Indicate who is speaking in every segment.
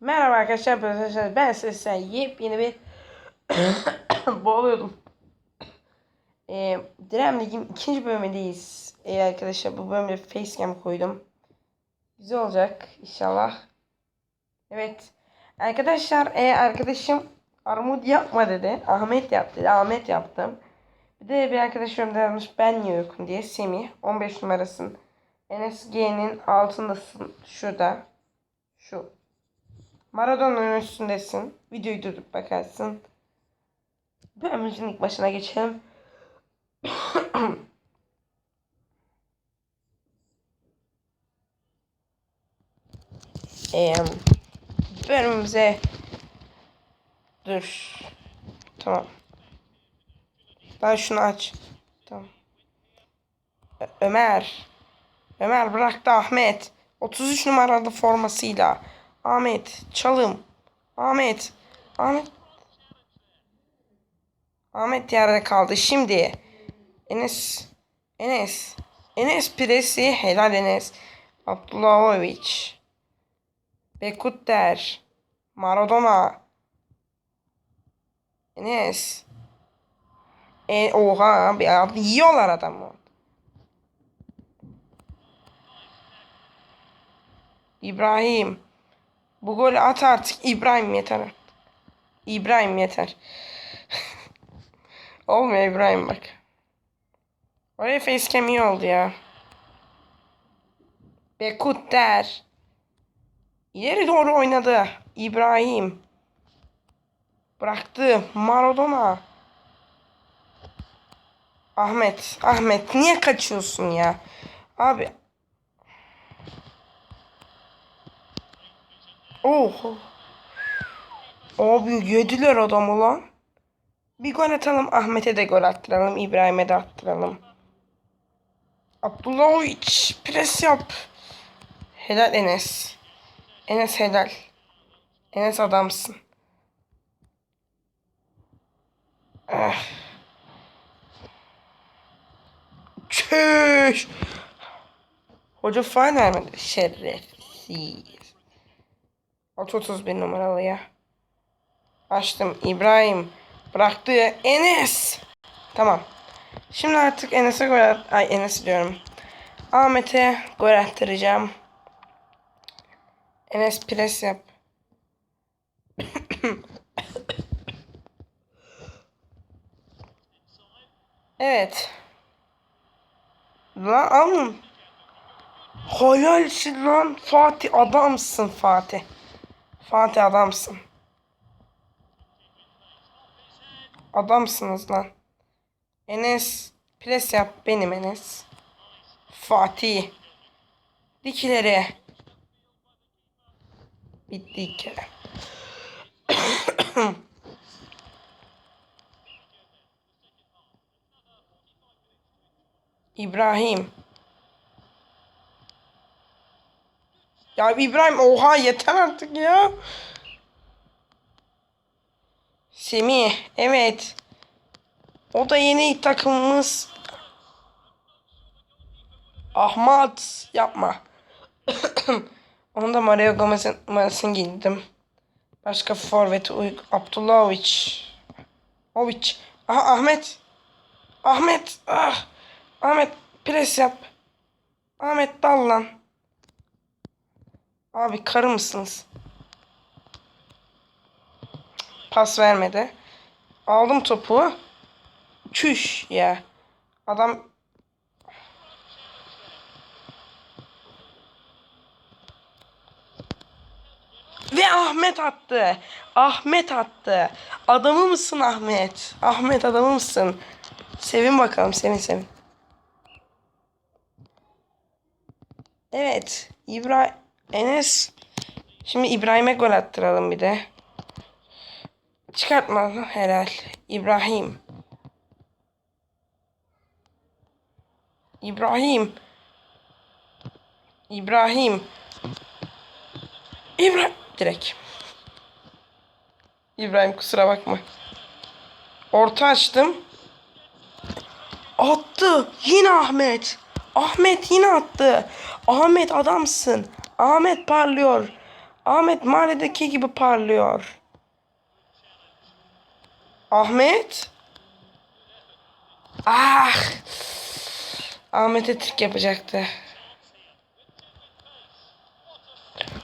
Speaker 1: Merhaba arkadaşlar, arkadaşlar ben sizden yepyeni bir boğuluyordum. Ee, Direm Lig'in ikinci bölümündeyiz. Ee, arkadaşlar bu bölümde facecam koydum. Güzel olacak inşallah. Evet. Arkadaşlar e, arkadaşım armut yapma dedi. Ahmet yaptı. Ahmet yaptım. Bir de bir arkadaşım da yazmış ben niye yokum diye. Semih 15 numarasın. NSG'nin altındasın. Şurada. Şu. Maradona'nın üstündesin. Videoyu durdurup bakarsın. Bölümümüzün ilk başına geçelim. Eee bölümümüze dur. Tamam. Ben şunu aç. Tamam. Ö- Ömer. Ömer bıraktı Ahmet. 33 numaralı formasıyla. Ahmet çalım. Ahmet. Ahmet. Ahmet yerde kaldı. Şimdi Enes. Enes. Enes Presi. Helal Enes. Abdullahovic. Bekutter. Maradona. Enes. E, oha abi, abi yiyorlar adamı. İbrahim. Bu golü at artık. İbrahim yeter. İbrahim yeter. Olmuyor İbrahim bak. Oraya facecam iyi oldu ya. Bekutter. İleri doğru oynadı. İbrahim. Bıraktı. Maradona. Ahmet. Ahmet niye kaçıyorsun ya? Abi. Oh. Abi yediler adamı lan. Bir gol atalım. Ahmet'e de gol attıralım. İbrahim'e de attıralım. Abdullahovic. Pres yap. Helal Enes. Enes helal. Enes adamsın. Ah. Çüş. Hoca falan vermedi. Şerefsiz. 31 numaralı ya. Açtım. İbrahim. Bıraktı. Enes. Tamam. Şimdi artık Enes'e gol at... Ay Enes diyorum. Ahmet'e gol attıracağım. Enes pres yap. evet. Lan alın. Helalsin lan Fatih adamsın Fatih. Fatih adamsın. Adamsınız lan. Enes pres yap benim Enes. Fatih. Dikileri. Bitti ilk kere. İbrahim. Ya İbrahim oha yeter artık ya. Semih evet. O da yeni takımımız. Ahmet yapma. Onu da Mario Gomez'in numarasını giydim. Başka forvet uyg Abdullahovic. Ovic. Aha Ahmet. Ahmet. Ah. Ahmet pres yap. Ahmet dal lan. Abi karı mısınız? Pas vermedi. Aldım topu. Çüş ya. Adam Ve Ahmet attı. Ahmet attı. Adamı mısın Ahmet? Ahmet adamı mısın? Sevin bakalım sevin sevin. Evet. İbrahim Enes. Şimdi İbrahim'e gol attıralım bir de. Çıkartma helal. İbrahim. İbrahim. İbrahim. İbrahim. Direkt. İbrahim kusura bakma. Orta açtım. Attı. Yine Ahmet. Ahmet yine attı. Ahmet adamsın. Ahmet parlıyor. Ahmet mahalledeki gibi parlıyor. Ahmet. Ah. Ahmet'e trik yapacaktı.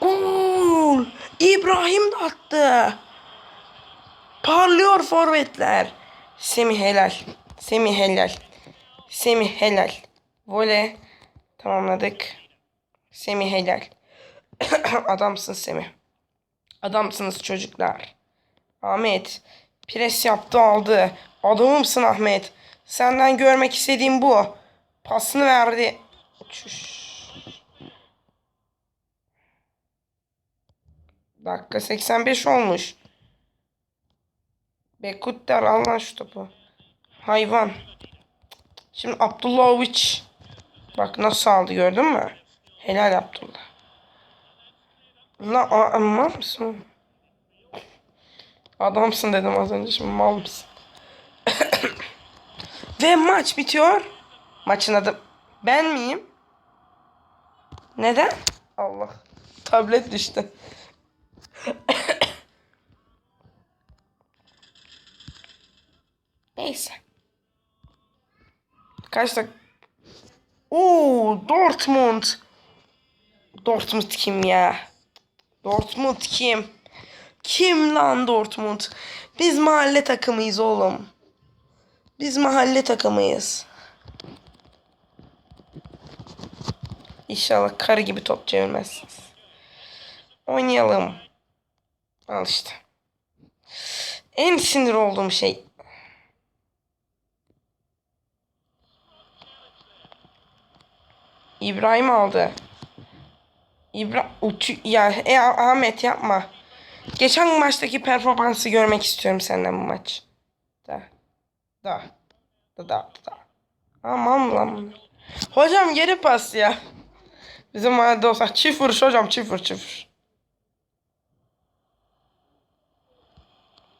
Speaker 1: Gol. İbrahim de attı. Parlıyor forvetler. Semih helal. Semih helal. Semih helal. Vole tamamladık. Semih helal. Adamsın Semih. Adamsınız çocuklar. Ahmet. Pres yaptı aldı. Adamımsın Ahmet. Senden görmek istediğim bu. Pasını verdi. Çüş. Dakika 85 olmuş. Bekutler al lan şu topu. Hayvan. Şimdi Abdullahoviç. Bak nasıl aldı gördün mü? Helal Abdullah. La a- mal mısın? Adamsın dedim az önce şimdi mal mısın? Ve maç bitiyor. Maçın adı ben miyim? Neden? Allah. Tablet düştü. Neyse. Kaç dakika? Oo, Dortmund. Dortmund kim ya? Dortmund kim? Kim lan Dortmund? Biz mahalle takımıyız oğlum. Biz mahalle takımıyız. İnşallah karı gibi top çevirmezsiniz. Oynayalım. Al işte. En sinir olduğum şey. İbrahim aldı. İbra uçu ya e, Ahmet yapma. Geçen maçtaki performansı görmek istiyorum senden bu maç. Da. Da. Da da da. Aman lan. Hocam geri pas ya. Bizim mahallede olsa çift vuruş hocam çift vuruş çift vuruş.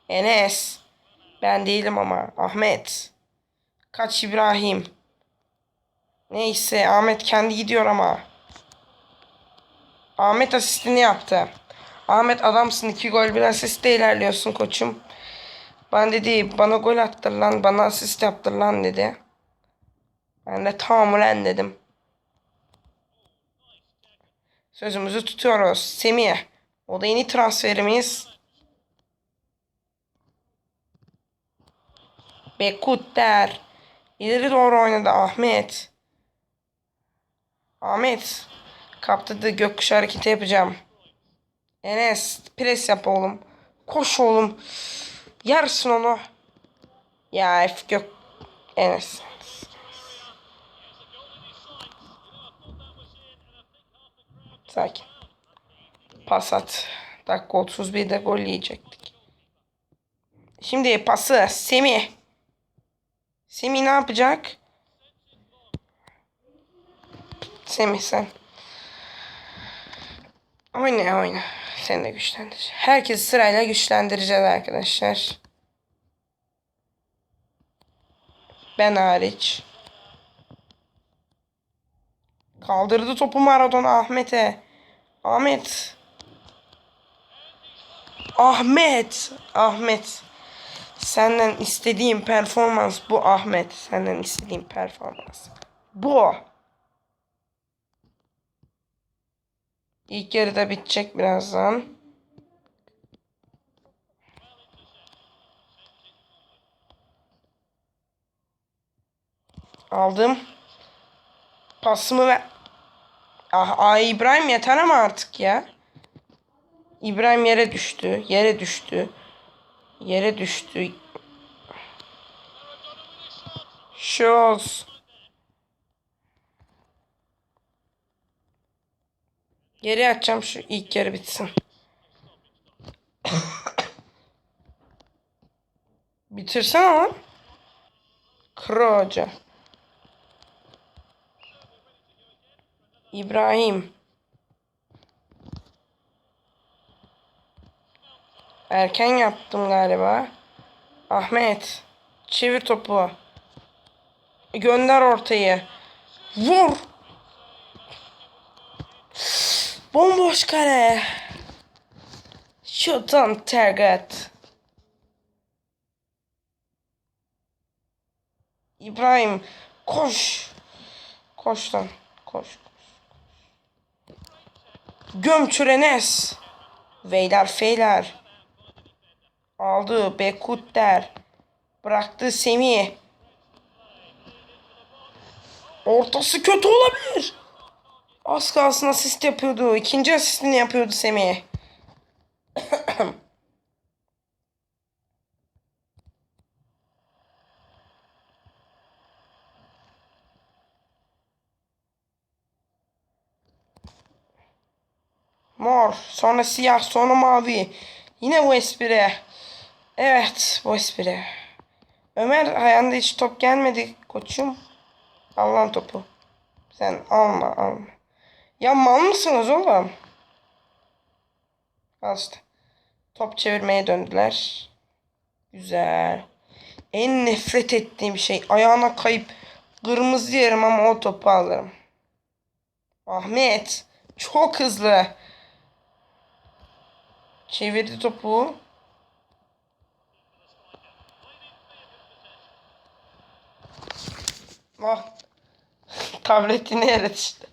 Speaker 1: Enes. Ben değilim ama. Ahmet. Kaç İbrahim. Neyse Ahmet kendi gidiyor ama. Ahmet asistini yaptı. Ahmet adamsın iki gol bir asiste ilerliyorsun koçum. Ben dedi bana gol attır lan bana asist yaptır lan dedi. Ben de tamam ulan dedim. Sözümüzü tutuyoruz. Semih. O da yeni transferimiz. Bekutter. İleri doğru oynadı Ahmet. Ahmet. Kaptırdı gökkuşağı hareketi yapacağım. Enes pres yap oğlum. Koş oğlum. Yersin onu. Ya F gök. Enes. Sakin. Pas at. Dakika 31'de gol yiyecektik. Şimdi pası Semih. Semih ne yapacak? Semih sen. Oyna oyna. Seni de güçlendir. Herkesi sırayla güçlendireceğiz arkadaşlar. Ben hariç. Kaldırdı topu Maradona Ahmet'e. Ahmet. Ahmet. Ahmet. Senden istediğim performans bu Ahmet. Senden istediğim performans. Bu. İlk yarıda bitecek birazdan. Aldım. Pasımı ver. Ah, ay İbrahim yeter ama artık ya. İbrahim yere düştü. Yere düştü. Yere düştü. Şoz. Geri atacağım şu ilk yarı bitsin. Bitirsene lan. Kro hoca. İbrahim. Erken yaptım galiba. Ahmet. Çevir topu. Gönder ortayı. Vur. Bomboş kare. Shoot on target. İbrahim koş. Koş lan. Koş. koş. Göm Türenes. Veyler feyler. Aldı Bekutter. Bıraktı Semih. Ortası kötü olabilir. Az kalsın asist yapıyordu. İkinci asistini yapıyordu Semih. Mor, sonra siyah, sonra mavi. Yine bu espri. Evet, bu espri. Ömer ayağında hiç top gelmedi koçum. Al lan topu. Sen alma, alma. Ya mal mısınız oğlum? İşte. Top çevirmeye döndüler. Güzel. En nefret ettiğim şey ayağına kayıp kırmızı yerim ama o topu alırım. Ahmet çok hızlı. Çevirdi topu. Ah. Tabletini yere düştü.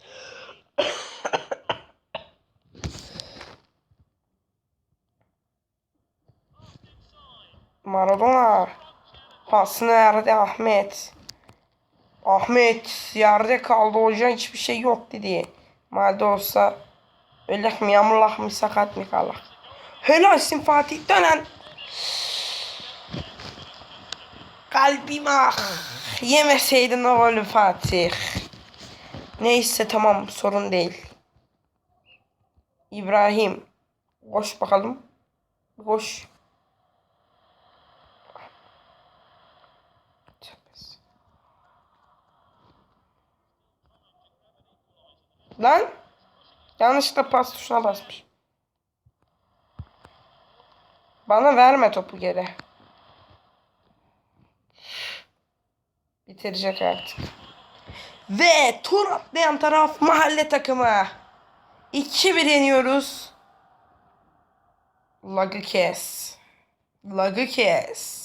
Speaker 1: Maradona. Pasını verdi Ahmet. Ahmet yerde kaldı hoca hiçbir şey yok dedi. Madde olsa ölek mi yamulak mı sakat mı kalak. Helalsin Fatih dönen. Kalbim ah. Yemeseydin o golü Fatih. Neyse tamam sorun değil. İbrahim. Koş bakalım. Koş. Lan. Yanlışlıkla pas tuşuna basmış. Bana verme topu geri. Bitirecek artık. Ve tur atlayan taraf mahalle takımı. 2-1 yeniyoruz. Lagı kes. Lagı kes.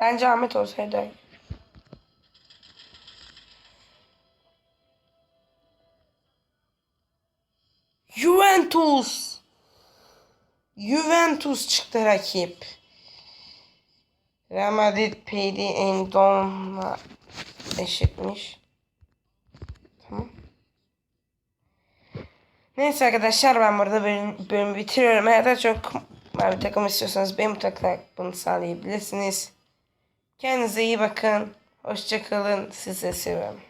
Speaker 1: Bence Ahmet olsaydı. Juventus. Juventus çıktı rakip. Real Madrid PD Endon'la eşitmiş. Tamam. Neyse arkadaşlar ben burada bölüm, bölümü bitiriyorum. Eğer daha çok mavi takım istiyorsanız benim bunu sağlayabilirsiniz. Kendinize iyi bakın. Hoşçakalın. Sizi seviyorum.